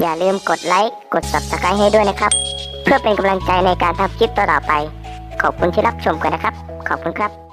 อย่าลืมกดไลค์กด subscribe ให้ด้วยนะครับ เพื่อเป็นกำลังใจในการทำคลิปต่อๆไป ขอบคุณที่รับชมกันนะครับ ขอบคุณครับ